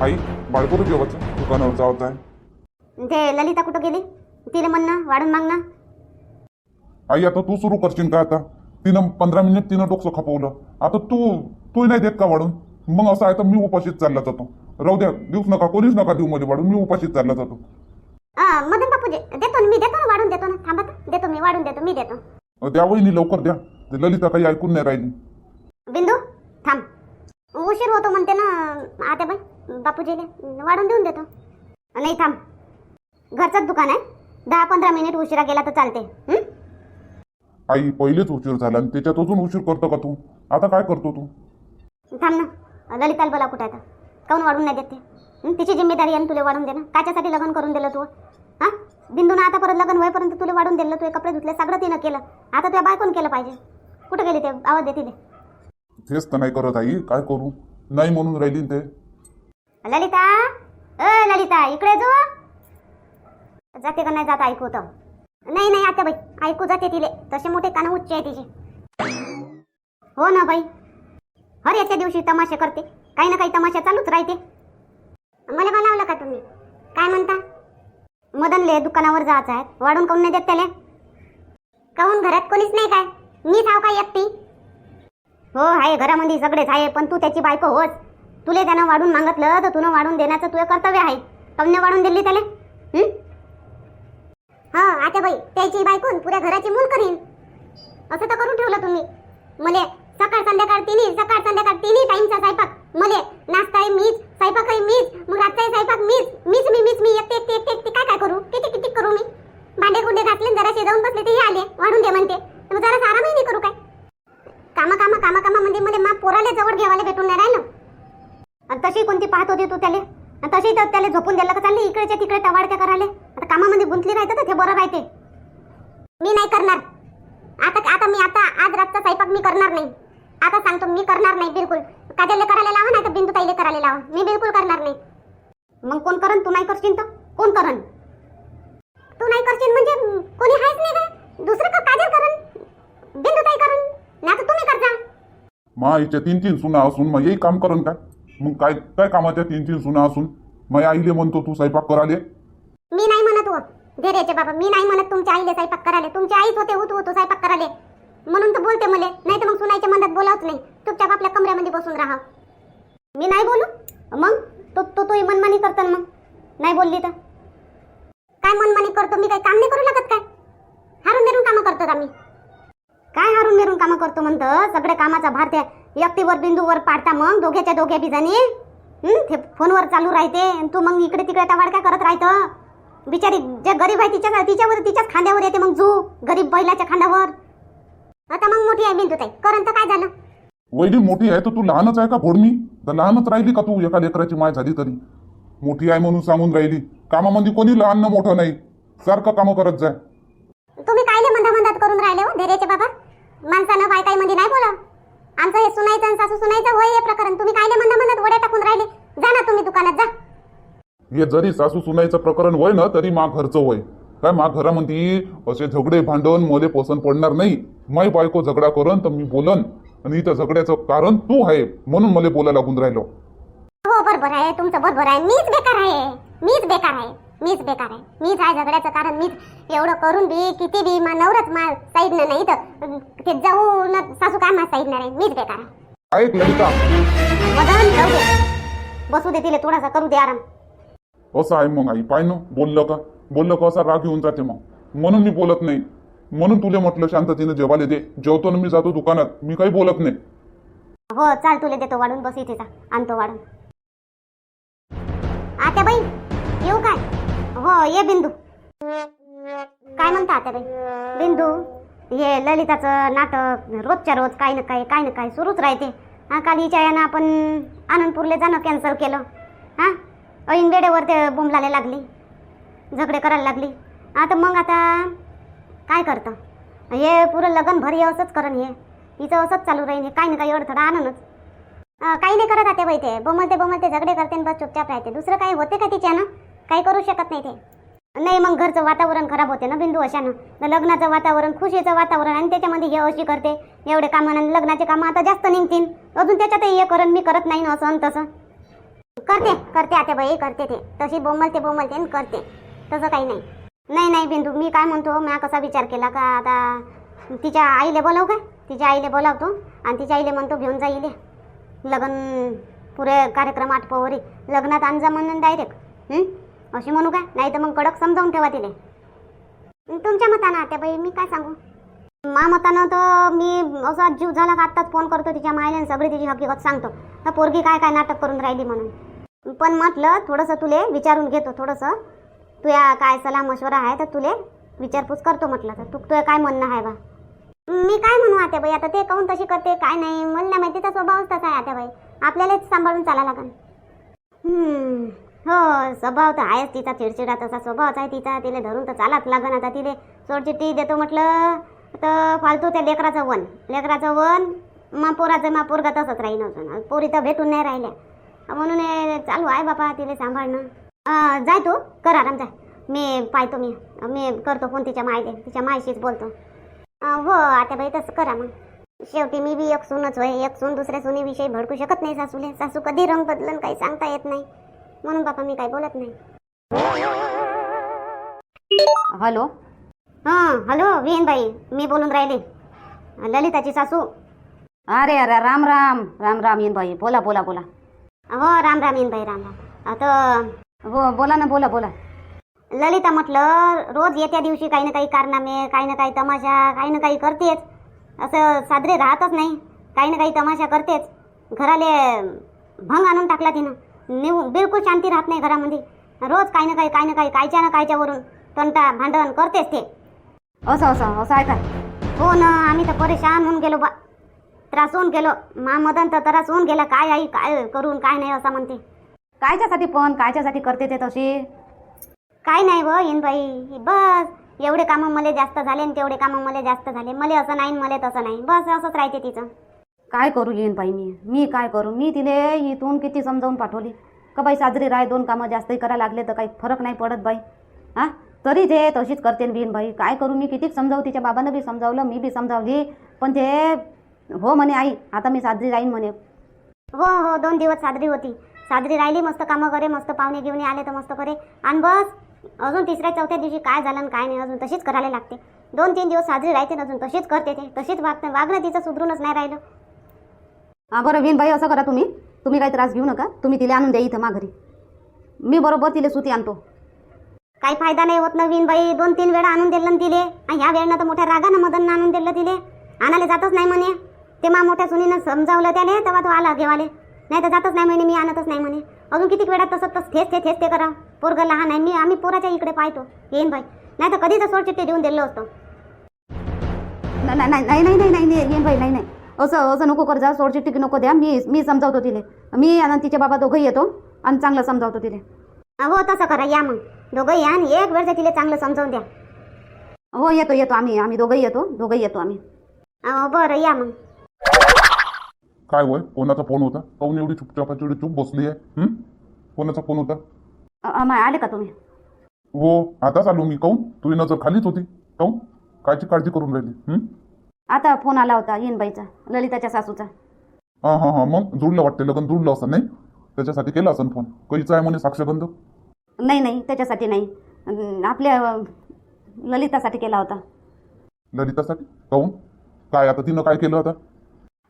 आई बाळकोर जेवायचं दुकानावर जावत आहे ते ललिता कुठं गेली? तिला म्हण ना वाढून माग ना आई आता तू सुरू करशील का आता? तिनं पंधरा मिनिट तिनं डोकं खपवलं. आता तू तू नाही देत का वाढून? मग असं आहे तर मी उपाशीच चालला जातो. राहू द्या देऊच नका कोणीच नका देऊ मध्ये वाढून मी उपाशीच चालला जातो. मदन बापू दे- देतो ना मी देतो ना वाढून देतो ना. थांबा तर. देतो मी वाढून देतो मी देतो. अ, द्या वहिनी लवकर द्या. ते ललिता काही ऐकून नाही राहिली. बिंदू थांब. उशीर होतो म्हणते ना आता बाई बापूजीले वाढून देऊन देतो. नाही थांब. घरचंच दुकान आहे. दहा पंधरा मिनिट उशिरा गेला तर चालते. हं? आई पहिलेच उशीर झाला आणि त्याच्यात अजून उशीर करतो का तू? आता काय करतो तू? थांब ना. ललिताला बोला कुठं आता? काऊन वाढून नाही देते हं? तिची जिम्मेदारी आहे ना तुला वाढून देणं? काच्यासाठी लग्न करून दिलं तू? हां? बिंदूनं आता परत लग्न होईपर्यंत तुला वाढून दिलं तुझे कपडे धुतले सगळं तिनं केलं. आता तुझ्या बायकोन केलं पाहिजे. कुठं गेली ते? आवाज दे तिले. तेच तर नाही करत आई. काय करू? नाही म्हणून राहिली ना ते. ललिता? अ ललिता इकडे जो. जाते का नाही जात ऐकू तर? नाही नाही आता बाई ऐकू जाते तिले. तसे मोठे कान उच्च आहे तिचे. हो ना बाई. हर याच्या दिवशी तमाशे करते. काही ना काही तमाशा चालूच राहते. मला बोलावलं का तुम्ही? काय म्हणता? मदनले दुकानावर जायचं आहे. वाढून काऊन नाही देत त्याला? काहून घरात कोणीच नाही काय? मी थाव काय एकटी? हो आहे घरामध्ये सगळेच आहे पण तू त्याची बायको होच तुले त्यानं वाढून मागितलं तर तुनं वाढून देण्याचं तुझं कर्तव्य आहे. कमने वाढून दिली त्याला? हा? आता बाई त्याची बायकून पुऱ्या घराची मूल करीन. असं तर करून ठेवलं तुम्ही. मले सकाळ संध्याकाळ तिन्ही सकाळ संध्याकाळ तिन्ही टाईमचा स्वयंपाक. मले नाश्ताही मीच स्वयंपाकही मीच मग रातचाही स्वयंपाक मीच. मीच मी मीच मी एकटे एकटे एकटे एकटे काय काय करू? किती किती करू मी? भांडे कुंडे घातले जरा जाऊन बसले ते आले. वाढून दे म्हणते. मग जरा आरामही नाही करू काय? कामा कामा कामा कामा म्हणजे मला मा पोराले जवळ घ्यावाले भेटून नाही राहिलं. आणि तशी कोणती पाहत होती तू त्याले. आणि तशी तर त्याला झोपून दिलं का चालली इकडच्या तिकडे टवाडक्या करायला. आता कामामध्ये गुंतली राहते तर ते बरं राहते. मी नाही करणार. आता आता मी आता आज रातचा स्वयंपाक मी करणार नाही. आता सांगतो मी करणार नाही बिलकुल. काजलले करायला लावा नाही तर बिंदू ताईले करायला लावा. मी बिलकुल करणार नाही. मग कोण करण? तू नाही करशील तर? कोण करण? तू नाही करशील म्हणजे कोणी आहेच नाही दुसरं का काजल करण? बिंदू ताई करण? नाही तर तुम्ही करता मा हिच्या तीन तीन सुना असून मग काम करण काय? मग काय काय कामाच्या तीन तीन सुना असून. मग आईले म्हणतो तू स्वयंपाक कराले. मी नाही म्हणत हो. धैर्याचे बाबा मी नाही म्हणत तुमच्या आईले स्वयंपाक कराले. तुमच्या आईच होते उतू होतो स्वयंपाक कराले. म्हणून तर बोलते मले. नाही तर मग सुनायच्या मनात बोलावच नाही. चुपचाप आपल्या कमऱ्यामध्ये बसून राहा. मी नाही बोलू? मग? तू तो तो मनमानी करतो मग. नाही बोलली तर? काय मनमानी करतो? मी काय काम नाही करू लागत काय? हारून मेरून कामं करतो आम्ही काय हारून मेरून कामं करतो म्हणतं? सगळ्या कामाचा भार त्या एकटीवर बिंदूवर पाडता मग? दोघ्याच्या दोघ्या बी जणी हं? ते फोनवर चालू राहते. आणि तू मग इकडे तिकडे टवाड काय करत राहतं. बिचारी जे गरीब आहे तिच्या तिच्यावर तिच्याच खांद्यावर येते मग जू. गरीब बैलाच्या खांद्यावर. आता मग मोठी आहे बिंदू ताई करण तर काय झालं? वहिनी मोठी आहे तर तू लहानच आहे का फोडणी तर लहानच राहिली का तू एका लेकराची माय झाली तरी? मोठी आहे म्हणून सांगून राहिली. कामामध्ये कोणी लहान ना मोठं नाही. सारखं कामं करत जाय तुम्ही कायले मंदा मंदात करून राहिले हो धैर्याचे बाबा? माणसानं बायकाई मध्ये नाही बोला आमचं हे सुनायचं आणि सासू सुनायचं होय हे प्रकरण. तुम्ही कायले मंदा मंदात वड्या टाकून राहिले. जा ना तुम्ही दुकानात जा. हे जरी सासू सुनाईचं प्रकरण होय ना तरी मा घरचं होय. काय मा घरामध्ये असे झगडे भांडण मले पसंत पडणार नाही. माई बायको झगडा करन तर मी बोलन. आणि इथं झगड्याचं कारण तू आहे म्हणून मला बोलायला लागून राहिलो. हो बरोबर आहे. तुमचं बरोबर आहे. मीच बेकार आहे. मीच बेकार आहे. मीच बेकार आहे. मीच आहे झगड्याचं कारण मीच एवढं करून बी किती बी मा नवरच मा साईडनं नाही तर ते जाऊन सासू काय मा साईडनं आहे मीच बेकार आहे. ऐक ललिता मदन जाऊ दे. बसू दे तिले थोडासा करू दे आराम. असं आहे मग आई पाय ना बोललं का? बोललं का असा राग येऊन जाते मग. म्हणून मी बोलत नाही. म्हणून तुला म्हटलं शांततेनं जेवायला दे. जेवतो ना मी जातो दुकानात. मी काही बोलत नाही. हो चाल तुले देतो वाढून बस इथे आणतो वाढून. आता बाई येऊ काय? हो ये बिंदू. काय म्हणता आता बाई? बिंदू हे ललिताचं नाटक रोजच्या रोज काही ना काही काही ना काही सुरूच राहते. हा काल हिच्या यानं आपण आनंदपूरले जाणं कॅन्सल केलं. हा ऐन वेळेवर ते बोंबलायला लागली. झगडे करायला लागली. आता मग आता काय करतं? हे पुरं लगन भर हे असंच करण हे. हिचं असंच चालू राहील हे. काही ना काही अडथळा आणूनच. काही नाही करत आता बाई ते. बोमलते बोमलते झगडे करते आणि बस चुपचाप राहते. दुसरं काही होते का तिच्यानं? काही करू शकत नाही ते. नाही मग घरचं वातावरण खराब होते ना बिंदू अशानं. तर लग्नाचं वातावरण खुशीचं वातावरण आणि त्याच्यामध्ये हे अशी करते. एवढे कामं आणि लग्नाचे कामं आता जास्त निघतील. अजून त्याच्यातही हे करण मी करत नाही ना असं आणि तसं. करते करते आता बाई करते ते. तशी बोंबलते बोंबलते आणि करते. तसं काही नाही. नाही नाही बिंदू मी काय म्हणतो मी कसा विचार केला का आता तिच्या आईले बोलाव काय तिच्या आईले बोलावतो आणि तिच्या आईले म्हणतो घेऊन जाईल लग्न पुरे कार्यक्रम आटपावरी. लग्नात आणजा म्हणून डायरेक्ट अशी म्हणू काय नाही तर मग कडक समजावून ठेवा तिने तुमच्या मतानं आत्याबाई बाई मी काय सांगू? मा मतानं तर मी असा जीव झाला का आत्ताच फोन करतो तिच्या मायला सगळी तिची हकीकत सांगतो. तर पोरगी काय काय नाटक करून राहिली म्हणून. पण म्हटलं थोडंसं तुले विचारून घेतो थोडंसं. तुया काय सलाह मशवरा आहे तर तुले विचारपूस करतो म्हटलं तर. तू तुया काय म्हणणं आहे बा? मी काय म्हणू आत्याबाई बाई? आता ते काहून तशी करते काय नाही? मला माहिती तिचा स्वभावच तसा आहे आत्याबाई बाई. आपल्यालाच सांभाळून चाला लागन. हम्म, हो स्वभाव तर आहेच तिचा चिडचिडा तसा स्वभावच आहे तिचा. तिला धरून तर चालाच लागन आता तिले. सोडचिट्टी देतो म्हटलं तर फालतू त्या लेकराचं वन लेकराचं वन मा पोराचं मा पोरगा तसंच राहीन अजून. पोरी तर भेटून नाही राहिल्या. म्हणून चालू आहे बापा तिला सांभाळणं. जाय तू. कर आराम जाय. मी पाहतो मी मी करतो फोन तिच्या मायले. तिच्या मायशीच बोलतो. हो आता बाई तसं करा मग. शेवटी मी बी एक सूनच होय. एक सून दुसऱ्या सुनीविषयी भडकू शकत नाही सासूले. सासू कधी रंग बदलन काही सांगता येत नाही. म्हणून बापा मी काही बोलत नाही. हॅलो? हां हॅलो बाई मी बोलून राहिले. ललिताची सासू. अरे अरे राम राम राम राम येईन बाई बोला बोला बोला. हो राम राम बाई राम राम. आता हो बोला ना बोला बोला. ललिता म्हटलं रोज येत्या दिवशी काही ना काही कारनामे काही ना काही तमाशा काही ना काही करतेच. असं साजरे राहतच नाही. काही ना काही तमाशा करतेच. घराले भंग आणून टाकला तिनं. निव बिलकुल शांती राहत नाही घरामध्ये. रोज काही ना काही काही ना काही कायच्या ना कायच्यावरून तंटा भांडण करतेच ते. असं असं असं आहे हो ना आम्ही तर परेशान होऊन गेलो बा. त्रास होऊन गेलो. मा मदन तर त्रास होऊन गेला. काय आई काय करून काय नाही असं म्हणते. कायच्यासाठी पण कायच्यासाठी करते ते तशी? काय नाही व येईन बाई. बस. एवढे कामं मला जास्त झाले आणि तेवढे कामं मला जास्त झाले. मला असं नाही मला तसं नाही. बस असंच राहते तिचं. काय करू येईन बाई मी? मी काय करू? मी तिले इथून किती समजावून पाठवली? का बाई साजरी राय दोन कामं जास्तही करायला लागले तर काही फरक नाही पडत बाई. हां? तरी ते तशीच करते बीन बाई. काय करू मी? किती समजावू? तिच्या बाबानं बी समजावलं मी बी समजावली. पण ते हो म्हणे आई आता मी साजरी राहीन म्हणे. हो हो दोन दिवस साजरी होती. साजरी राहिली मस्त कामं करे मस्त पाहुणे घेऊन आले तर मस्त करे. आणि बस अजून तिसऱ्या चौथ्या दिवशी काय झालं आणि काय नाही अजून तशीच करायला लागते. दोन तीन दिवस साजरी राहते अजून तशीच करते ते. तशीच वागते वागणं तिचं सुधरूनच नाही राहिलं. हां बरं विन बाई असं करा तुम्ही. तुम्ही काही त्रास घेऊ नका. तुम्ही तिला आणून द्या इथं माघारी. मी बरोबर तिला सुती आणतो. काही फायदा नाही होत नवीन बाई. दोन तीन वेळा आणून दिलं ना तिले. आणि ह्या वेळेनं तर मोठ्या रागानं मदन आणून दिलं तिले. आणायला जातच नाही म्हणे. ते मा मोठ्या सुनीनं समजावलं त्याले तेव्हा तो आला घेवाले. नाही तर जातच नाही म्हणे मी आणतच नाही म्हणे. अजून किती वेळात तसं तसं थेच ते थेच ते करा. पोरगं लहान आहे. मी आम्ही पोराच्या इकडे पाहतो. येईन बाई. नाही तर कधीच सोडचिट्टी देऊन दिलं असतं नाही नाही नाही नाही नाही नाही नाही. असं असं नको कर जा सोडचिट्टी नको द्या. मी मी समजावतो तिले. मी आणि तिचे बाबा दोघंही येतो आणि चांगलं समजावतो तिले. हो तसं करा या मग. दोघं या आणि एक वेळचं तिला चांगलं समजावून द्या. हो येतो येतो आम्ही आम्ही दोघंही येतो. दोघंही येतो आम्ही. अहो, बरं या मग. काय वय कोणाचा फोन होता? काऊन एवढी चुपचापाची एवढी चूप बसली आहे? हं? कोणाचा फोन होता? अ- अमाय आले का तुम्ही? हो आताच आलो मी. काऊन? तुझी नजर खालीच होती. काऊन? कायची काळजी करून राहिली? हं? आता फोन आला होता येनबाईचा ललिताच्या सासूचा. हा हा हा मग जुळलं वाटते लग्न जुळलं असं नाही? त्याच्यासाठी केला असं फोन. कधीचा आहे म्हणे साक्षगंध नाही नाही त्याच्यासाठी नाही. अं, आपल्या अं, ललितासाठी केला होता. ललितासाठी? काऊन काय आता तिनं काय केलं आता?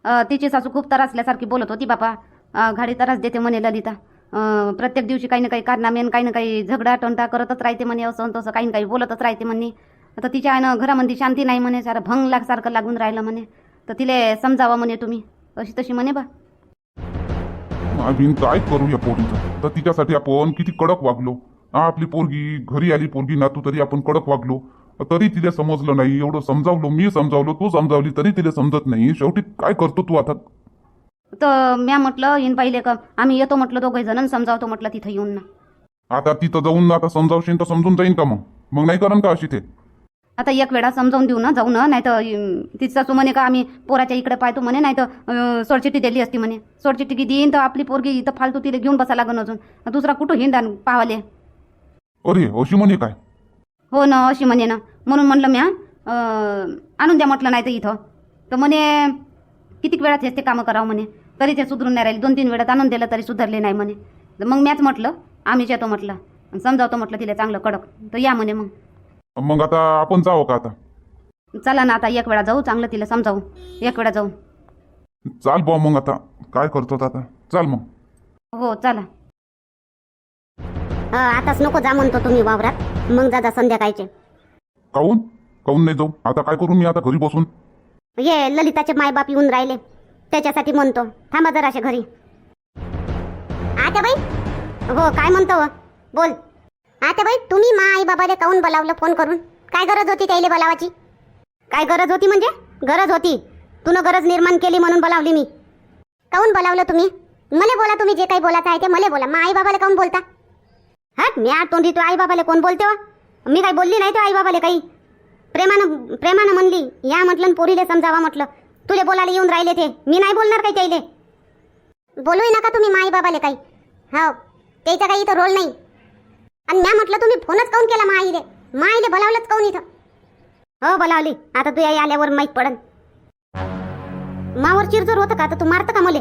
अं, तिची सासू खूप त्रासल्यासारखी बोलत होती बापा. अं, घाडी त्रास देते म्हणे ललिता. अं, प्रत्येक दिवशी काही ना काही कारनामे आणि काही ना काही झगडा टंटा करतच राहते म्हणे असं आणि तसं काही ना काही बोलतच राहते म्हणे. आता तिच्या आहे ना घरामध्ये शांती नाही म्हणे सारं भंग लागसारखं लागून राहिलं म्हणे. तर तिले समजावा म्हणे तुम्ही. अशी तशी म्हणे बा. आम्ही काय करू या पोरीचं? तर तिच्यासाठी आपण किती कडक वागलो. हा आपली पोरगी घरी आली पोरगी नातू तरी आपण कडक वागलो. तरी तिला समजलं नाही एवढं समजावलो मी समजावलो तू समजावली तरी तिला समजत नाही. शेवटी काय करतो तू आता? तर म्या म्हटलं येईन पाहिले का आम्ही येतो म्हटलं दोघे जण समजावतो म्हटलं तिथं येऊन ना. आता तिथं जाऊन आता समजावशील तर समजून जाईन का मग? मग नाही करण का अशी ते? आता एक वेळा समजावून देऊ ना जाऊ ना नाही तर तिची सासू म्हणे का आम्ही पोराच्या इकडे पाहतो म्हणे नाही तर सोडचिट्टी दिली असती म्हणे. सोडचिट्टी देईन तर आपली पोरगी इथं फालतू तिला घेऊन बसा लागन अजून. दुसरा कुठं हिंडा पावाले अरे अशी म्हणे काय? हो ना अशी म्हणे ना. म्हणून म्हणलं म्या आणून द्या म्हटलं नाही तर इथं. तर म्हणे कितीक वेळात हेच ते कामं करावं म्हणे. तरी ते सुधरून नाही राहिले. दोन तीन वेळात आणून दिलं तरी सुधारले नाही म्हणे. तर मग मॅच म्हटलं आम्हीच येतो म्हटलं. समजावतो म्हटलं तिला चांगलं कडक. तर या म्हणे मग. मग आता आपण जावं का आता? चला ना आता एक वेळा जाऊ चांगलं तिला समजावू. एक वेळा जाऊ. चाल बुवा मग आता. काय करतो आता चाल मग. हो चला. अ, आताच नको जा म्हणतो तुम्ही वावरात. मग जा जा संध्याकाळचे. काऊन? काऊन नाही जाऊ? आता काय करू मी आता घरी बसून? ये ललिताचे मायबाप येऊन राहिले. त्याच्यासाठी म्हणतो. थांबा जराशे घरी. आता बाई हो काय म्हणतो? बोल. आता बाई तुम्ही मा आई बाबाले काऊन बोलावलं फोन करून? काय गरज होती त्याला बोलावाची? काय गरज होती म्हणजे? गरज होती. तुनं गरज निर्माण केली म्हणून बोलावली मी. काऊन बोलावलं तुम्ही? मला बोला तुम्ही जे काही बोलायचं आहे ते मला बोला. मा आई बाबाला काऊन बोलता? हा मी आठ तोंडी तू आई बाबाला कोण बोलते हो? मी काही बोलली नाही तो आई बाबाला काही. प्रेमानं प्रेमानं म्हणली. या म्हटलं पोरीले समजावा म्हटलं. तुले बोलायला येऊन राहिले ते. मी नाही बोलणार काही त्याईले? बोलूही नका तुम्ही माई बाबाले काही. हो त्याचा काही इथं रोल नाही. म्हटलं तुम्ही फोनच काऊन केला माईले? माईले बोलावलंच काऊन इथं? हो बोलावली. आता तू या आल्यावर माहीत पडन. मावर चिरजोर होतं का? तर तू मारतं का मले?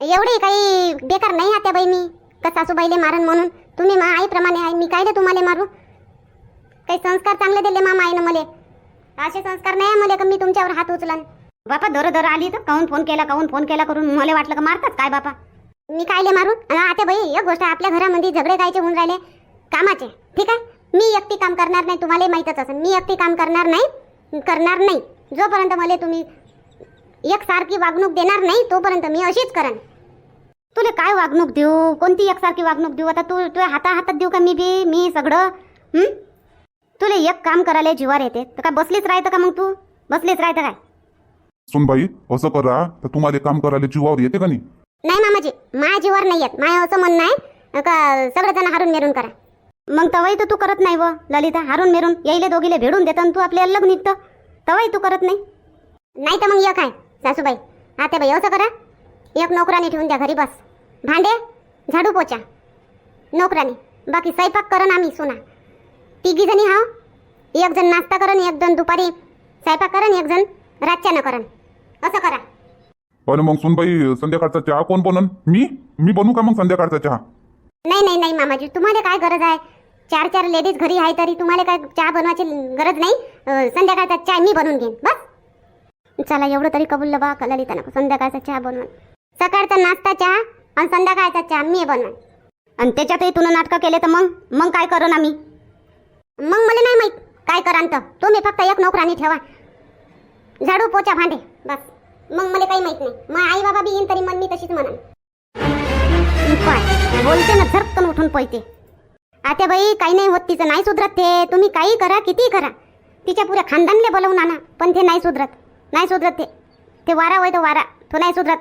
एवढे काही बेकार नाही आता बाई मी. का सासूबाईले मारन म्हणून? तुम्ही मा आईप्रमाणे आहे. मी कायले तुम्हाला मारू? काही संस्कार चांगले दिले मामा आईनं मले? असे संस्कार नाही मले का मी तुमच्यावर हात उचलन? बापा दर दर आली तर काऊन फोन केला काऊन फोन केला करून? मला वाटलं का मारतात काय बापा? मी कायले मारू? आता बाई एक गोष्ट आपल्या घरामध्ये झगडे कायचे होऊन राहिले? कामाचे ठीक आहे? मी एकटी काम करणार नाही तुम्हाला माहीतच असेल. मी एकटी काम करणार नाही करणार नाही. जोपर्यंत मला तुम्ही एक सारखी वागणूक देणार नाही तोपर्यंत मी अशीच करन. तुला काय वागणूक देऊ? कोणती एकसारखी वागणूक देऊ? आता तू तुझ्या हाता हातात देऊ का मी बी मी सगळं? तुला एक काम करायला जीवार येते. तर काय बसलीच राहतं का मग तू? बसलीच राहतं काय? सुनबाई असं करा तर तुम्हाला काम करायला जीवावर येते का नाही? नाही मामाजी माया जीवावर नाही येत. माया असं म्हणणं आहे का सगळेजण हारून मेरून करा. मग तवाही तर तू करत नाही व ललिता. हारून मेरून यायले दोघीले भेडून देतं तू आपल्या अलग निघतं. तवाही तू करत नाही. नाही तर मग एक आहे सासूबाई? आता बाई असं करा. एक नोकराने ठेवून द्या घरी बस. भांडे झाडू पोचा नोकराने बाकी स्वयंपाक करन आम्ही सुना. तिघी जणी हाव. एक जण नाश्ता करन एक जण दुपारी स्वयंपाक करन एक जण रातच्यानं करन असं करा. पण मग सुनबाई संध्याकाळचा चहा कोण बनन? मी? मी बनू का मग संध्याकाळचा चहा? नाही नाही नाही मामाजी. तुम्हाला काय गरज आहे? चार चार लेडीज घरी आहे तरी तुम्हाला काय चहा बनवायची गरज नाही? संध्याकाळचा चहा मी बनवून घेईन बस. चला एवढं तरी कबुल बा ललिता नको संध्याकाळचा चहा बनवा सकाळचा नाश्ता चहा आणि संध्याकाळचा चहा मी बनवा आणि त्याच्यातही तुला नाटकं केले तर मग? मग काय करू ना मी? मग मला नाही माहीत काय करान तर. तुम्ही फक्त एक नोकरानी ठेवा. झाडू पोचा भांडे बस. मग मला काही माहीत नाही. मग आई बाबा बी येईन तरी मग मी तशीच म्हणा बोलते ना झरकन उठून पैते आता बाई काही नाही होत तिचं नाही सुधरत ते. तुम्ही काही करा किती करा. तिच्या पुऱ्या खानदानले बोलवून आणा पण ते नाही सुधरत. नाही सुधरत ते. ते वारा होय तो वारा. तो नाही सुधरत.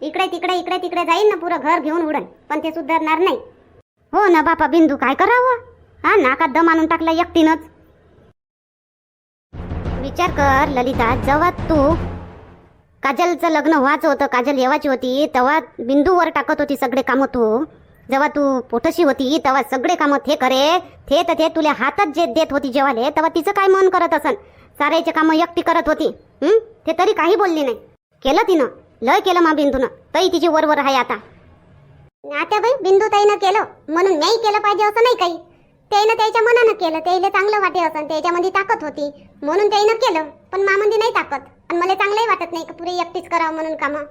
इकडे तिकडे इकडे तिकडे जाईन ना पुरं घर घेऊन उडन. पण ते सुधारणार नाही. हो ना बापा बिंदू काय करावं? हा नाकात दम आणून टाकला एकटीनंच. विचार कर ललिता जेव्हा तू काजलचं लग्न व्हायचं होतं काजल येवाची होती तेव्हा बिंदूवर टाकत होती सगळे कामं तू. जेव्हा तू पोटशी होती तेव्हा सगळे कामं थे करे. थे तर थे तुला हातात जे देत होती जेवाले तेव्हा तिचं काय मन करत असन? साऱ्याचे कामं एकटी करत होती. हं? ते तरी काही बोलली नाही. केलं तिनं. लय केलं मा बिंदूनं. तई तिची वरवर आहे आता. आता बाई बिंदू ताईनं केलं. म्हणून नाही केलं पाहिजे असं नाही काही. त्याईनं त्याच्या मनानं केलं. त्याईले चांगलं वाटे असं त्याच्यामध्ये ताकद होती. म्हणून त्याईनं केलं. पण मामध्ये नाही ताकद. आणि मला चांगलंही वाटत नाही का पुरे एकटीच करावं म्हणून कामं?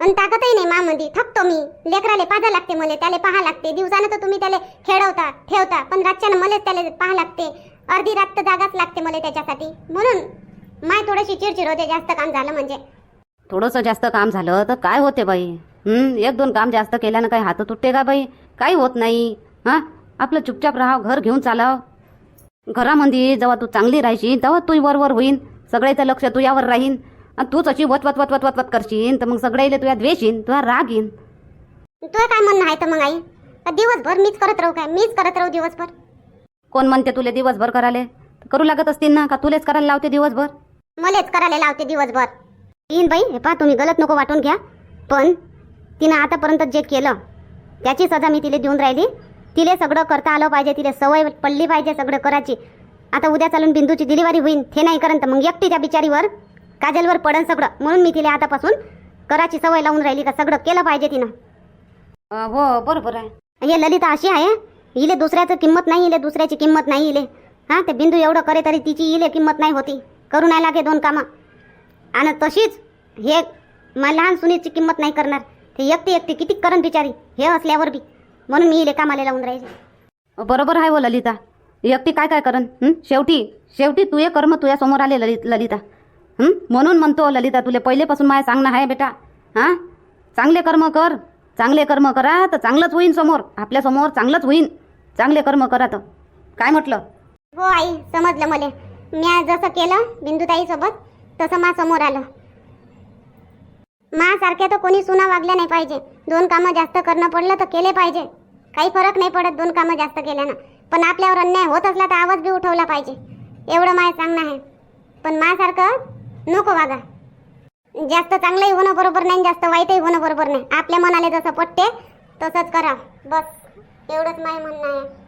आणि ताकदही नाही मामध्ये थकतो मी. लेकराले पाहा लागते मला त्याला पाहा लागते. दिवसानं तर तुम्ही त्याला खेळवता ठेवता पण रातच्यानं मलाच त्याला पाहा लागते. अर्धी रात तर जागाच लागते मला त्याच्यासाठी. म्हणून माय थोडीशी चिडचिड होते जास्त काम झालं म्हणजे. थोडंसं जास्त काम झालं तर काय होते बाई? हं, एक दोन काम जास्त केल्यानं काही हात तुटते का बाई? काही होत नाही. हां? आपलं चुपचाप राहाव घर घेऊन चालाव. घरामध्ये जेव्हा तू चांगली राहशील तेव्हा तू वरवर होईन. सगळ्याचं लक्ष तुझ्यावर राहीन. आणि तूच अशी वत वत वत वत वत वत करशील तर मग सगळ्याला तुझ्या द्वेष येईन तुझा राग येईन तुझं काय म्हणणं आहे तर मग आई? का दिवसभर मीच करत राहू काय? मीच करत राहू दिवसभर? कोण म्हणते तुले दिवसभर करायले? करू लागत असतील ना? का तुलेच करायला लावते दिवसभर? मलेच करायला लावते दिवसभर. तीन बाई हे पहा तुम्ही गलत नको वाटून घ्या. पण तिनं आतापर्यंत जे केलं त्याची सजा मी तिला देऊन राहिली. तिले सगळं करता आलं पाहिजे तिला सवय पडली पाहिजे सगळं करायची. आता उद्या चालून बिंदूची डिलिव्हरी होईन ते नाही करन तर मग एकटी त्या बिचारीवर काजलवर पडन सगळं. म्हणून मी तिला आतापासून करायची सवय लावून राहिली का सगळं केलं पाहिजे तिनं. हो बरोबर आहे. हे ललिता अशी आहे हिले दुसऱ्याचं किंमत नाही हिले दुसऱ्याची किंमत नाही हिले. हां ते बिंदू एवढं करे तरी तिची हिले किंमत नाही होती. करू नाही लागे दोन कामं. आणि तशीच हे लहान सुनीची किंमत नाही करणार. ते एकटी एकटी किती करण बिचारी हे असल्यावर बी. म्हणून मी हिले कामाला लावून राहायचे बरोबर आहे हो ललिता. एकटी काय काय करन हं? शेवटी शेवटी तुझे कर्म तुझ्या समोर आले ललित ललिता? म्हणून म्हणतो ललिता तुले पहिलेपासून माझ्या सांगणं आहे बेटा. हां? चांगले कर्म कर. चांगले कर्म करा तर चांगलंच होईन समोर. आपल्यासमोर चांगलंच होईन. चांगले कर्म करा तर. काय म्हटलं? हो आई समजलं मला. मी जसं केलं बिंदुताई सोबत तसं मा समोर आलं. मा सारख्या तर कोणी सुना वागल्या नाही पाहिजे. दोन कामं जास्त करणं पडलं तर केले पाहिजे. काही फरक नाही पडत दोन कामं जास्त केल्यानं. पण आपल्यावर अन्याय होत असला तर आवाज बी उठवला पाहिजे. एवढं माय सांगणं आहे. पण मासारखं नको वागा जास्त चांगलंही होणं बरोबर नाही जास्त वाईटही होणं बरोबर नाही. आपल्या मनाला जसं पटते तसंच करा बस. एवढंच माय म्हणणं आहे.